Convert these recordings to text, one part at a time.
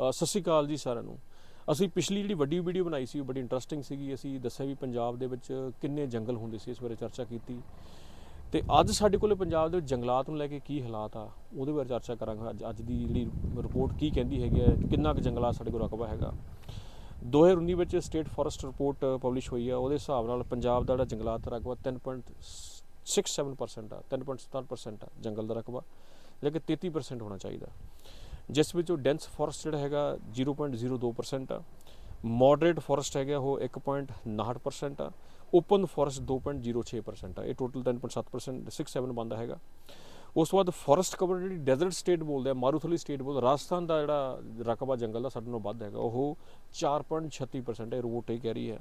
ਸਤਿ ਸ਼੍ਰੀ ਅਕਾਲ ਜੀ ਸਾਰਿਆਂ ਨੂੰ। ਅਸੀਂ ਪਿਛਲੀ ਜਿਹੜੀ ਵੱਡੀ ਵੀਡੀਓ ਬਣਾਈ ਸੀ, ਉਹ ਬੜੀ ਇੰਟਰਸਟਿੰਗ ਸੀਗੀ। ਅਸੀਂ ਦੱਸਿਆ ਵੀ ਪੰਜਾਬ ਦੇ ਵਿੱਚ ਕਿੰਨੇ ਜੰਗਲ ਹੁੰਦੇ ਸੀ, ਇਸ ਬਾਰੇ ਚਰਚਾ ਕੀਤੀ। ਤੇ ਅੱਜ ਸਾਡੇ ਕੋਲੇ ਪੰਜਾਬ ਦੇ ਵਿੱਚ ਜੰਗਲਾਤ ਨੂੰ ਲੈ ਕੇ ਕੀ ਹਾਲਾਤ ਆ, ਉਹਦੇ ਬਾਰੇ ਚਰਚਾ ਕਰਾਂਗੇ। ਅੱਜ ਅੱਜ ਦੀ ਜਿਹੜੀ ਰਿਪੋਰਟ ਕੀ ਕਹਿੰਦੀ ਹੈਗੀ ਹੈ, ਕਿੰਨਾ ਕੁ ਜੰਗਲਾਤ ਸਾਡੇ ਕੋਲ ਰਕਬਾ ਹੈਗਾ। 2019 ਵਿੱਚ ਸਟੇਟ ਫੋਰੈਸਟ ਰਿਪੋਰਟ ਪਬਲਿਸ਼ ਹੋਈ ਆ, ਉਹਦੇ ਹਿਸਾਬ ਨਾਲ ਪੰਜਾਬ ਦਾ ਜਿਹੜਾ ਜੰਗਲਾਤ ਦਾ ਰਕਬਾ 3.67% ਆ 3.7% ਆ ਜੰਗਲ ਦਾ ਰਕਬਾ, ਜਿਹੜਾ ਕਿ 33% ਹੋਣਾ ਚਾਹੀਦਾ। ਜਿਸ ਵਿੱਚ ਉਹ ਡੈਂਸ ਫੋਰੈਸਟ ਜਿਹੜਾ ਹੈਗਾ 0.02% ਆ। ਮੋਡਰੇਟ ਫੋਰੈਸਟ ਹੈਗਾ ਉਹ 1.59% ਆ। ਓਪਨ ਫੋਰੈਸਟ 2.06% ਆ। ਇਹ ਟੋਟਲ 10.7% 67 ਬੰਦਾ ਹੈਗਾ। ਉਸ ਤੋਂ ਬਾਅਦ ਫੋਰੈਸਟ ਕਵਰ ਜਿਹੜੀ ਡੈਜ਼ਰਟ ਸਟੇਟ ਬੋਲਦੇ ਆ ਮਾਰੂਥਲੀ ਸਟੇਟ ਬੋਲਦੇ ਰਾਜਸਥਾਨ ਦਾ ਜਿਹੜਾ ਰਕਬਾ ਜੰਗਲ ਦਾ ਸਾਡੇ ਨਾਲੋਂ ਵੱਧ ਹੈਗਾ, ਉਹ 4.36% ਹੈ ਰਿਪੋਰਟ ਇਹ ਕਹਿ ਰਹੀ ਹੈ।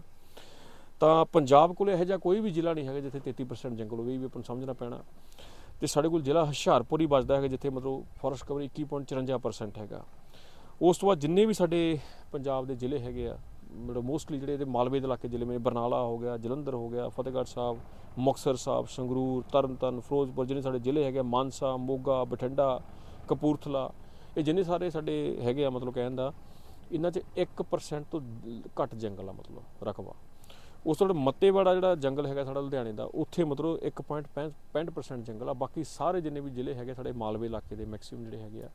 ਤਾਂ ਪੰਜਾਬ ਕੋਲ ਇਹੋ ਜਿਹਾ ਕੋਈ ਵੀ ਜ਼ਿਲ੍ਹਾ ਨਹੀਂ ਹੈਗਾ ਜਿੱਥੇ 33% ਜੰਗਲ ਹੋਵੇ, ਇਹ ਵੀ ਆਪਾਂ ਨੂੰ ਸਮਝਣਾ ਪੈਣਾ। ਤੇ ਸਾਡੇ ਕੋਲ ਜ਼ਿਲ੍ਹਾ ਹੁਸ਼ਿਆਰਪੁਰ ਹੀ ਬਚਦਾ ਹੈਗਾ ਜਿੱਥੇ ਮਤਲਬ ਫੋਰੈਸਟ ਕਵਰ 21.54% ਹੈਗਾ। ਉਸ ਤੋਂ ਬਾਅਦ ਜਿੰਨੇ ਵੀ ਸਾਡੇ ਪੰਜਾਬ ਦੇ ਜ਼ਿਲ੍ਹੇ ਹੈਗੇ ਆ ਮਤਲਬ ਮੋਸਟਲੀ ਜਿਹੜੇ ਇਹਦੇ ਮਾਲਵੇ ਦੇ ਇਲਾਕੇ ਜ਼ਿਲ੍ਹੇ ਮੇ ਬਰਨਾਲਾ ਹੋ ਗਿਆ ਜਲੰਧਰ ਹੋ ਗਿਆ ਫਤਿਹਗੜ੍ਹ ਸਾਹਿਬ ਮੁਕਤਸਰ ਸਾਹਿਬ ਸੰਗਰੂਰ ਤਰਨਤਾਰਨ ਫਿਰੋਜ਼ਪੁਰ ਜਿਹੜੇ ਸਾਡੇ ਜ਼ਿਲ੍ਹੇ ਹੈਗੇ ਆ, ਮਾਨਸਾ ਮੋਗਾ ਬਠਿੰਡਾ ਕਪੂਰਥਲਾ ਇਹ ਜਿੰਨੇ ਸਾਰੇ ਸਾਡੇ ਹੈਗੇ ਆ ਮਤਲਬ ਕਹਿਣ ਦਾ ਇਹਨਾਂ 'ਚ 1% ਤੋਂ ਘੱਟ ਜੰਗਲ ਆ ਮਤਲਬ ਰਕਬਾ। ਉਸ ਤੋਂ ਮੱਤੇਵਾੜਾ ਜਿਹੜਾ ਜੰਗਲ ਹੈਗਾ ਸਾਡਾ ਲੁਧਿਆਣੇ ਦਾ, ਉੱਥੇ ਮਤਲਬ 1.65% ਜੰਗਲ ਆ। ਬਾਕੀ ਸਾਰੇ ਜਿੰਨੇ ਵੀ ਜ਼ਿਲ੍ਹੇ ਹੈਗੇ ਸਾਡੇ ਮਾਲਵੇ ਇਲਾਕੇ ਦੇ ਮੈਕਸਿਮਮ ਜਿਹੜੇ ਹੈਗੇ ਆ,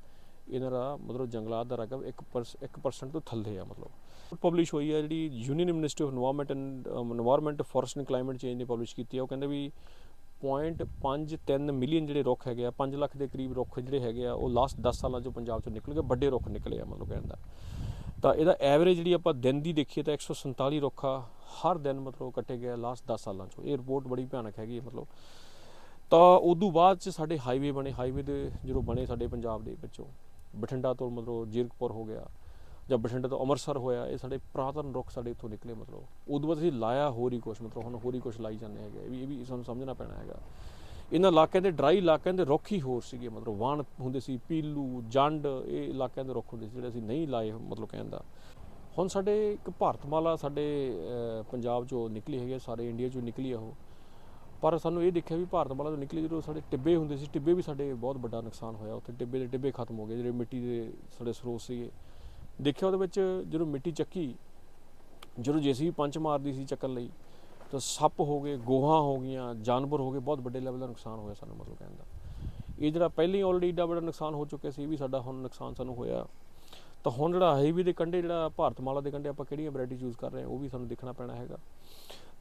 ਇਹਨਾਂ ਦਾ ਮਤਲਬ ਜੰਗਲਾਤ ਦਾ ਰਕਮ 1% ਤੋਂ ਥੱਲੇ ਆ ਮਤਲਬ। ਪਬਲਿਸ਼ ਹੋਈ ਆ ਜਿਹੜੀ union ministry of environment and environment forest and climate change ਨੇ ਪਬਲਿਸ਼ ਕੀਤੀ ਆ। ਉਹ ਕਹਿੰਦੇ ਵੀ 0.53 ਮਿਲੀਅਨ ਜਿਹੜੇ ਰੁੱਖ ਹੈਗੇ ਆ 5 ਲੱਖ ਦੇ ਕਰੀਬ ਰੁੱਖ ਜਿਹੜੇ ਹੈਗੇ ਆ, ਉਹ ਲਾਸਟ 10 ਸਾਲਾਂ 'ਚੋਂ ਪੰਜਾਬ 'ਚੋਂ ਨਿਕਲ ਗਏ, ਵੱਡੇ ਰੁੱਖ ਨਿਕਲੇ ਆ ਮਤਲਬ ਕਹਿੰਦਾ ਤਾਂ ਇਹਦਾ ਐਵਰੇਜ ਜਿਹੜੀ ਆਪਾਂ ਦਿਨ ਦੀ ਦੇਖੀਏ ਤਾਂ 147 ਰੁੱਖ ਆ ਹਰ ਦਿਨ ਮਤਲਬ ਕੱਟੇ ਗਏ ਲਾਸਟ 10 ਸਾਲਾਂ 'ਚੋਂ। ਇਹ ਰਿਪੋਰਟ ਬੜੀ ਭਿਆਨਕ ਹੈਗੀ ਹੈ ਮਤਲਬ। ਤਾਂ ਉਦੋਂ ਬਾਅਦ 'ਚ ਸਾਡੇ ਹਾਈਵੇ ਬਣੇ। ਹਾਈਵੇ ਦੇ ਜਦੋਂ ਬਣੇ ਸਾਡੇ ਪੰਜਾਬ ਦੇ ਵਿੱਚੋਂ। ਬਠਿੰਡਾ ਤੋਂ ਮਤਲਬ ਜੀਰਕਪੁਰ ਹੋ ਗਿਆ ਜਾਂ ਬਠਿੰਡਾ ਤੋਂ ਅੰਮ੍ਰਿਤਸਰ ਹੋਇਆ, ਇਹ ਸਾਡੇ ਪ੍ਰਾਤਨ ਰੁੱਖ ਸਾਡੇ ਇੱਥੋਂ ਨਿਕਲੇ ਮਤਲਬ। ਉਦੋਂ ਬਾਅਦ ਅਸੀਂ ਲਾਇਆ ਹੋਰ ਹੀ ਕੁਛ, ਮਤਲਬ ਹੁਣ ਹੋਰ ਹੀ ਕੁਛ ਲਾਈ ਜਾਂਦੇ ਹੈਗੇ ਵੀ, ਇਹ ਵੀ ਸਾਨੂੰ ਸਮਝਣਾ ਪੈਣਾ ਹੈਗਾ। ਇਹਨਾਂ ਇਲਾਕਿਆਂ ਦੇ ਡਰਾਈ ਇਲਾਕਿਆਂ ਦੇ ਰੁੱਖ ਹੀ ਹੋਰ ਸੀਗੇ। ਮਤਲਬ ਵਾਣ ਹੁੰਦੇ ਸੀ ਪੀਲੂ ਜੰਡ ਇਹ ਇਲਾਕਿਆਂ ਦੇ ਰੁੱਖ ਹੁੰਦੇ ਸੀ ਜਿਹੜੇ ਅਸੀਂ ਨਹੀਂ ਲਾਏ ਮਤਲਬ ਕਹਿਣ ਦਾ। ਹੁਣ ਸਾਡੇ ਇੱਕ ਭਾਰਤਮਾਲਾ ਸਾਡੇ ਪੰਜਾਬ ਚੋਂ ਨਿਕਲੀ ਹੈਗੀ ਹੈ, ਸਾਰੇ ਇੰਡੀਆ ਚੋਂ ਨਿਕਲੀ ਆ ਉਹ। ਪਰ ਸਾਨੂੰ ਇਹ ਦੇਖਿਆ ਵੀ ਭਾਰਤਮਾਲਾ ਤੋਂ ਨਿਕਲੀ ਜਦੋਂ ਸਾਡੇ ਟਿੱਬੇ ਹੁੰਦੇ ਸੀ ਟਿੱਬੇ ਵੀ ਸਾਡੇ ਬਹੁਤ ਵੱਡਾ ਨੁਕਸਾਨ ਹੋਇਆ। ਉੱਥੇ ਟਿੱਬੇ ਦੇ ਟਿੱਬੇ ਖਤਮ ਹੋ ਗਏ ਜਿਹੜੇ ਮਿੱਟੀ ਦੇ ਸਾਡੇ ਸਰੋਤ ਸੀਗੇ। ਦੇਖਿਆ ਉਹਦੇ ਵਿੱਚ ਜਦੋਂ ਮਿੱਟੀ ਚੱਕੀ ਜਦੋਂ ਜੇਸੀ ਪੰਚ ਮਾਰਦੀ ਸੀ ਚੱਕਣ ਲਈ ਤਾਂ ਸੱਪ ਹੋ ਗਏ, ਗੋਹਾਂ ਹੋ ਗਈਆਂ, ਜਾਨਵਰ ਹੋ ਗਏ, ਬਹੁਤ ਵੱਡੇ ਲੈਵਲ ਦਾ ਨੁਕਸਾਨ ਹੋਇਆ ਸਾਨੂੰ ਮਤਲਬ ਕਹਿਣ ਦਾ। ਇਹ ਜਿਹੜਾ ਪਹਿਲਾਂ ਹੀ ਆਲਰੇਡੀ ਏਡਾ ਵੱਡਾ ਨੁਕਸਾਨ ਹੋ ਚੁੱਕਿਆ ਸੀ ਵੀ ਸਾਡਾ ਹੁਣ ਨੁਕਸਾਨ ਸਾਨੂੰ ਹੋਇਆ। ਤਾਂ ਹੁਣ ਜਿਹੜਾ ਹਾਈਵੇ ਦੇ ਕੰਢੇ, ਜਿਹੜਾ ਭਾਰਤਮਾਲਾ ਦੇ ਕੰਢੇ ਆਪਾਂ ਕਿਹੜੀਆਂ ਵੈਰਾਈਟੀ ਯੂਜ਼ ਕਰ ਰਹੇ ਹਾਂ, ਉਹ ਵੀ ਸਾਨੂੰ ਦੇਖਣਾ ਪੈਣਾ ਹੈਗਾ।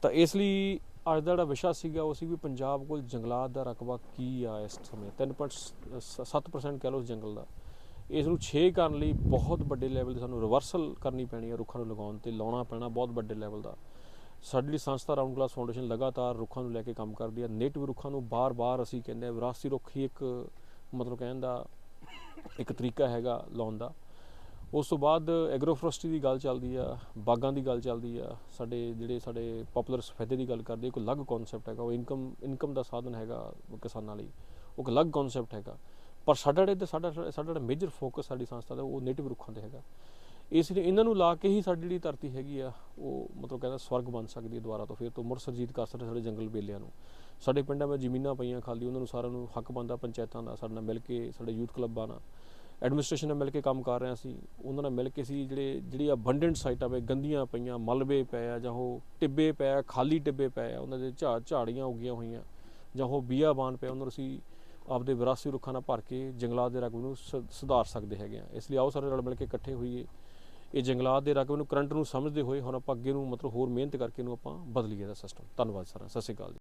ਤਾਂ ਇਸ ਲਈ ਅੱਜ ਦਾ ਜਿਹੜਾ ਵਿਸ਼ਾ ਸੀਗਾ, ਉਹ ਸੀ ਵੀ ਪੰਜਾਬ ਕੋਲ ਜੰਗਲਾਤ ਦਾ ਰਕਬਾ ਕੀ ਆ ਇਸ ਸਮੇਂ? 3.7% ਕਹਿ ਲਓ ਉਸ ਜੰਗਲ ਦਾ। ਇਸ ਨੂੰ 6 ਕਰਨ ਲਈ ਬਹੁਤ ਵੱਡੇ ਲੈਵਲ ਤੇ ਸਾਨੂੰ ਰਿਵਰਸਲ ਕਰਨੀ ਪੈਣੀ ਹੈ ਰੁੱਖਾਂ ਨੂੰ ਲਗਾਉਣ ਤੇ ਲਾਉਣਾ ਪੈਣਾ ਬਹੁਤ ਵੱਡੇ ਲੈਵਲ ਦਾ। ਸਾਡੀ ਜਿਹੜੀ ਸੰਸਥਾ ਰਾਉਂਡ ਗਲਾਸ ਫਾਊਂਡੇਸ਼ਨ ਲਗਾਤਾਰ ਰੁੱਖਾਂ ਨੂੰ ਲੈ ਕੇ ਕੰਮ ਕਰਦੀ ਹੈ। ਨੇਟਿਵ ਰੁੱਖਾਂ ਨੂੰ ਬਾਰ-ਬਾਰ ਅਸੀਂ ਕਹਿੰਦੇ ਆ ਵਿਰਾਸਤੀ ਰੁੱਖ ਹੀ ਇੱਕ ਮਤਲਬ ਕਹਿਣ ਦਾ ਇੱਕ ਤਰੀਕਾ ਹੈਗਾ ਲਾਉਣ ਦਾ। ਉਸ ਤੋਂ ਬਾਅਦ ਐਗਰੋਫੋਰੈਸਟਰੀ ਦੀ ਗੱਲ ਚੱਲਦੀ ਆ, ਬਾਗਾਂ ਦੀ ਗੱਲ ਚੱਲਦੀ ਆ, ਸਾਡੇ ਜਿਹੜੇ ਸਾਡੇ ਪਪੂਲਰ ਸਫੈਦੇ ਦੀ ਗੱਲ ਕਰਦੇ ਇੱਕ ਅਲੱਗ ਕਨਸੈਪਟ ਹੈਗਾ, ਉਹ ਇਨਕਮ ਇਨਕਮ ਦਾ ਸਾਧਨ ਹੈਗਾ ਕਿਸਾਨਾਂ ਲਈ। ਉਹ ਇੱਕ ਅਲੱਗ ਕਨਸੈਪਟ ਹੈਗਾ। ਪਰ ਸਾਡਾ ਜਿਹੜਾ ਤੇ ਸਾਡਾ ਸਾਡਾ ਜਿਹੜਾ ਮੇਜਰ ਫੋਕਸ ਸਾਡੀ ਸੰਸਥਾ ਦਾ, ਉਹ ਨੇਟਿਵ ਰੁੱਖਾਂ ਤੇ ਹੈਗਾ। ਇਸ ਲਈ ਇਹਨਾਂ ਨੂੰ ਲਾ ਕੇ ਹੀ ਸਾਡੀ ਜਿਹੜੀ ਧਰਤੀ ਹੈਗੀ ਆ, ਉਹ ਮਤਲਬ ਕਹਿੰਦਾ ਸਵਰਗ ਬਣ ਸਕਦੀ ਹੈ ਦੁਬਾਰਾ ਤੋਂ, ਫਿਰ ਤੋਂ ਮੁੜ ਸਰਜੀਤ ਕਰ ਸਕਦੇ ਸਾਡੇ ਜੰਗਲ ਬੇਲਿਆਂ ਨੂੰ। ਸਾਡੇ ਪਿੰਡਾਂ ਵਿੱਚ ਜ਼ਮੀਨਾਂ ਪਈਆਂ ਖਾਲੀ, ਉਹਨਾਂ ਨੂੰ ਸਾਰਿਆਂ ਨੂੰ ਹੱਕ ਬਣਦਾ ਪੰਚਾਇਤਾਂ ਦਾ, ਸਾਡੇ ਨਾਲ ਮਿਲ ਕੇ ਸਾਡੇ ਯੂਥ ਕਲੱਬਾਂ ਨਾਲ। ਐਡਮਿਨਿਸਟ੍ਰੇਸ਼ਨ ਨਾਲ ਮਿਲ ਕੇ ਕੰਮ ਕਰ ਰਹੇ ਹਾਂ ਅਸੀਂ ਉਹਨਾਂ ਨਾਲ ਮਿਲ ਕੇ ਸੀ ਜਿਹੜੇ, ਜਿਹੜੀ ਅਬੰਡੈਂਟ ਸਾਈਟਾਂ ਵੇ ਗੰਦੀਆਂ ਪਈਆਂ, ਮਲਬੇ ਪਏ ਆ ਜਾਂ ਉਹ ਟਿੱਬੇ ਪਏ ਆ, ਖਾਲੀ ਟਿੱਬੇ ਪਏ ਆ, ਉਹਨਾਂ ਦੇ ਝਾੜ ਝਾੜੀਆਂ ਉੱਗੀਆਂ ਹੋਈਆਂ, ਜਾਂ ਉਹ ਬੀਆਬਾਨ ਪਿਆ, ਉਹਨਾਂ ਨੂੰ ਅਸੀਂ ਆਪਦੇ ਵਿਰਾਸਤੀ ਰੁੱਖਾਂ ਨਾਲ ਭਰ ਕੇ ਜੰਗਲਾਤ ਦੇ ਰਕਬੇ ਨੂੰ ਸ- ਸੁਧਾਰ ਸਕਦੇ ਹੈਗੇ ਆ। ਇਸ ਲਈ ਆਓ ਸਾਰੇ ਰਲ ਮਿਲ ਕੇ ਇਕੱਠੇ ਹੋਈਏ। ਇਹ ਜੰਗਲਾਤ ਦੇ ਰਕਬੇ ਨੂੰ ਕਰੰਟ ਨੂੰ ਸਮਝਦੇ ਹੋਏ ਹੁਣ ਆਪਾਂ ਅੱਗੇ ਨੂੰ ਮਤਲਬ ਹੋਰ ਮਿਹਨਤ ਕਰਕੇ ਇਹਨੂੰ ਆਪਾਂ ਬਦਲੀਏ ਦਾ ਸਿਸਟਮ ਧੰਨਵਾਦ ਸਰ ਸਤਿ ਸ਼੍ਰੀ ਅਕਾਲ ਜੀ।